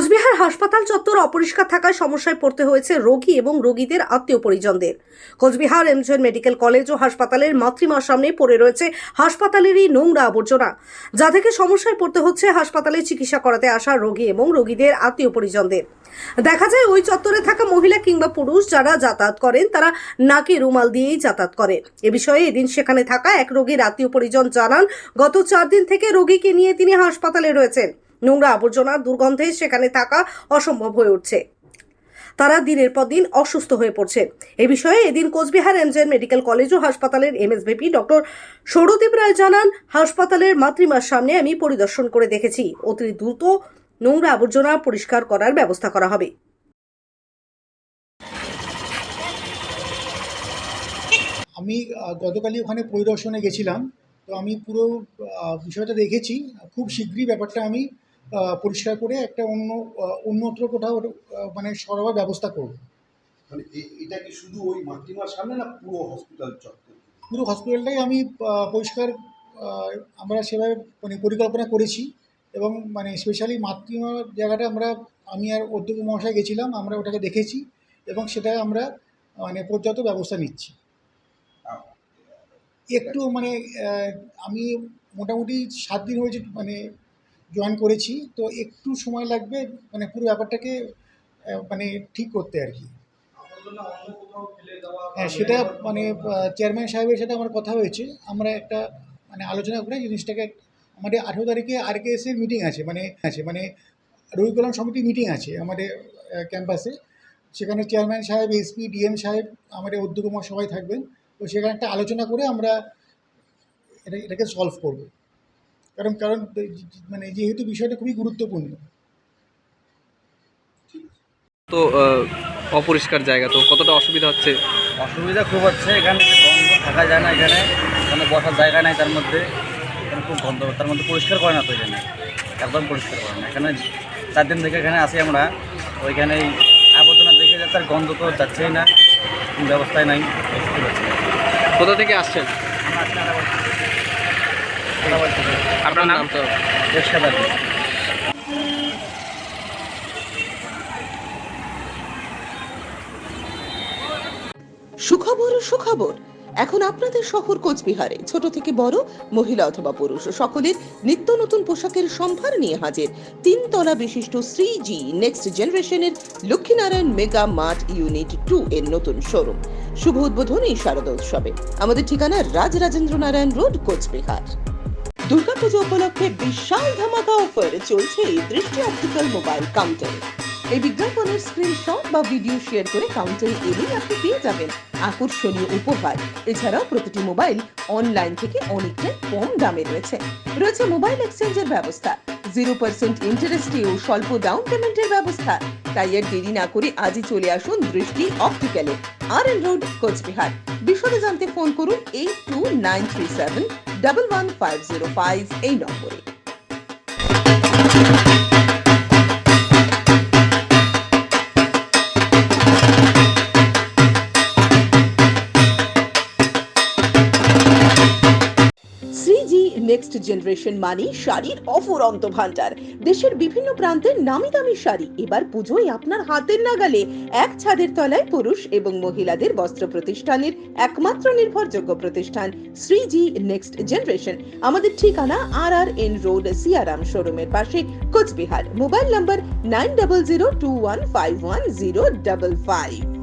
কোচবিহার হাসপাতাল চত্বর অপরিষ্কার থাকায় সমস্যায় পড়তে হয়েছে রোগী এবং রোগীদের আত্মীয় পরিজনদের কোচবিহার এমজেন মেডিকেল কলেজ ও হাসপাতালের মাতৃমার সামনে পড়ে রয়েছে হাসপাতালেরই নোংরা আবর্জনা। যা থেকে সমস্যায় পড়তে হচ্ছে হাসপাতালে চিকিৎসা করাতে আসা রোগী এবং রোগীদের আত্মীয় পরিজনদের দেখা যায় ওই চত্বরে থাকা মহিলা কিংবা পুরুষ যারা যাতায়াত করেন, তারা নাকে রুমাল দিয়েই যাতায়াত করে। এ বিষয়ে এদিন সেখানে থাকা এক রোগীর আত্মীয় পরিজন জানান, গত চার দিন থেকে রোগীকে নিয়ে তিনি হাসপাতালে রয়েছেন। নোংরা আবর্জনা দুর্গন্ধে সেখানে থাকা অসম্ভব হয়ে উঠছে। তারা দিনের পর দিন অসুস্থ হয়ে পড়ছে। এ বিষয়ে এদিন কোচবিহার এমজেন মেডিকেল কলেজ ও হাসপাতালের এমএসভিপি ডক্টর সৌরদীপ রায় জানান, হাসপাতালের মাতৃমার সামনে আমি পরিদর্শন করে দেখেছি। অতি দ্রুত নোংরা আবর্জনা পরিষ্কার করার ব্যবস্থা করা হবে। আমি গতকালই ওখানে পরিদর্শনে গেছিলাম। তো আমি পুরো বিষয়টা দেখেছি। খুব শীঘ্রই ব্যাপারটা আমি পরিষ্কার করে একটা অন্য অন্যত্র কোথাও মানে সরাবার ব্যবস্থা করব। মানে এটা কি শুধু ওই মাতৃমার সামনে না পুরো হসপিটাল চত্বর? পুরো হসপিটালটাই আমি পরিষ্কার আমরা সেভাবে মানে পরিকল্পনা করেছি এবং মানে স্পেশালি মাতৃমার জায়গাটা আমরা আমি আর অধ্যক্ষ মহাশয় গেছিলাম আমরা ওটাকে দেখেছি এবং সেটা আমরা মানে পর্যাপ্ত ব্যবস্থা নিচ্ছি। একটু মানে আমি মোটামুটি সাত দিন হয়েছে মানে জয়েন করেছি, তো একটু সময় লাগবে মানে পুরো ব্যাপারটাকে মানে ঠিক করতে আর কি। হ্যাঁ সেটা মানে চেয়ারম্যান সাহেবের সাথে আমার কথা হয়েছে। আমরা একটা মানে আলোচনা করে জিনিসটাকে, আমাদের আঠেরো তারিখে আর কে এসের মিটিং আছে মানে আছে মানে রবি কল্যাণ সমিতি মিটিং আছে আমাদের ক্যাম্পাসে সেখানে চেয়ারম্যান সাহেব এসপি ডিএম সাহেব, আমাদের উদ্যোগ সবাই থাকবেন। তো সেখানে একটা আলোচনা করে আমরা, এটা, এটাকে সলভ করব। কারণ কারণ মানে যেহেতু বিষয়টা খুবই গুরুত্বপূর্ণ। তো অপরিষ্কার জায়গা তো কতটা অসুবিধা হচ্ছে? অসুবিধা খুব হচ্ছে এখানে গন্ধ থাকা যায় না এখানে এখানে বসার জায়গা নাই তার মধ্যে এখানে খুব গন্ধ তার মধ্যে পরিষ্কার করে না তো এখানে একদম পরিষ্কার করে না। এখানে চার দিন থেকে এখানে আসি আমরা ওইখানে এই আবর্জনা দেখে যাচ্ছে আর গন্ধ তো যাচ্ছেই না কোনো ব্যবস্থাই নাই। কোথা থেকে আসছেন? আমরা থেকে। আপনার নাম? তো সুখবর সুখবর। এখন আপনাদের শহর কোচবিহারে। ছোট থেকে বড় মহিলা অথবা পুরুষ। সকলের নিত্য নতুন পোশাকের সম্ভার নিয়ে হাজির। তিনতলা বিশিষ্ট শ্রী জি নেক্সট জেনারেশনের Lakshminarayan mega mart unit two এর নতুন শোরুম। শুভ উদ্বোধন এই শারদা উৎসবে আমাদের ঠিকানা রাজরাজেন্দ্র নারায়ণ রোড কোচবিহার। দুর্গাপুজো উপলক্ষে বিশাল ধামাকা অফার চলছে এই দৃষ্টি অপটিক্যাল মোবাইল কাউন্টারে এই বিজ্ঞাপনের স্ক্রিনশট বা ভিডিও শেয়ার করে কাউন্টারে এলেই আপনি পেয়ে যাবেন আকর্ষণীয় উপহার। এছাড়াও প্রতিটি মোবাইল অনলাইন থেকে অনেকটাই কম দামে রয়েছে। রয়েছে মোবাইল এক্সচেঞ্জের ব্যবস্থা। জিরো পার্সেন্ট ইন্টারেস্টে ও স্বল্প ডাউন পেমেন্টের ব্যবস্থা। তাই আর দেরি না করে আজই চলে আসুন Drishti অপটিক্যালে। R N road Coochbehar. বিশদে জানতে ফোন করুন eight two nine three seven double one five zero five এই নম্বরে। নেক্সট জেনারেশন মানে শাড়ির অফুরন্ত ভান্ডার দেশের বিভিন্ন প্রান্তের নামি দামি শাড়ি। এবার পুজোয় আপনার হাতের নাগালে এক ছাদের তলায় পুরুষ এবং মহিলাদের বস্ত্র প্রতিষ্ঠানের একমাত্র নির্ভরযোগ্য প্রতিষ্ঠান শ্রীজি নেক্সট জেনারেশন আমাদের ঠিকানা R R N road Siyaram শোরুমের পাশে, Coochbehar. Mobile number nine double zero two one five one zero double five.